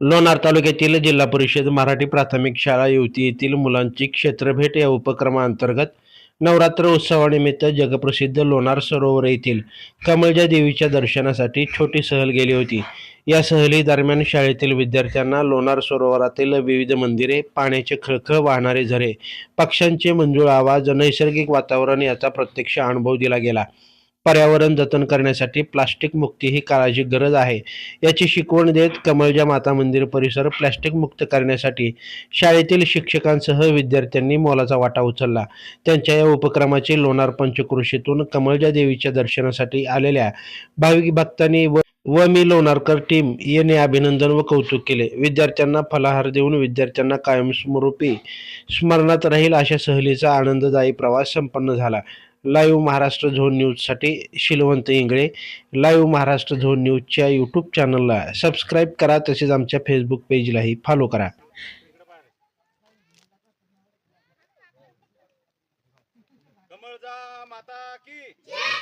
लोणार तालुक्यातील जिल्हा परिषद मराठी प्राथमिक शाळा युवती येथील मुलांची क्षेत्रभेट या उपक्रमाअंतर्गत नवरात्र उत्सवानिमित्त जगप्रसिद्ध लोणार सरोवर येथील कमळजा देवीच्या दर्शनासाठी छोटी सहल गेली होती. या सहली दरम्यान शाळेतील विद्यार्थ्यांना लोणार सरोवरातील विविध मंदिरे पाण्याचे खळखळ वाहणारे झरे पक्ष्यांचे मंजूळ आवाज नैसर्गिक वातावरण याचा प्रत्यक्ष अनुभव दिला गेला. पर्यावरण जतन करण्यासाठी प्लास्टिक मुक्ती ही काळाची गरज आहे. याची शिकवण देत कमळजा माता मंदिर परिसर प्लास्टिक मुक्त करण्यासाठी शाळेतील शिक्षकांसह विद्यार्थ्यांनी मोलाचा वाटा उचलला. त्यांच्या या उपक्रमाचे लोणार पंचकृषीतून कमळजा देवीच्या दर्शनासाठी आलेल्या भाविक भक्तांनी व व मी लोणारकर टीम यांनी अभिनंदन व कौतुक केले. विद्यार्थ्यांना फलाहार देऊन विद्यार्थ्यांना कायमस्वरूपी स्मरणात राहील अशा सहलीचा आनंददायी प्रवास संपन्न झाला. लाईव्ह महाराष्ट्र झोन न्यूजसाठी शिलवंत इंगळे. लाईव्ह महाराष्ट्र झोन न्यूजच्या यूट्यूब चॅनलला सबस्क्राईब करा तसेच आमच्या फेसबुक पेजलाही फॉलो करा. माता की.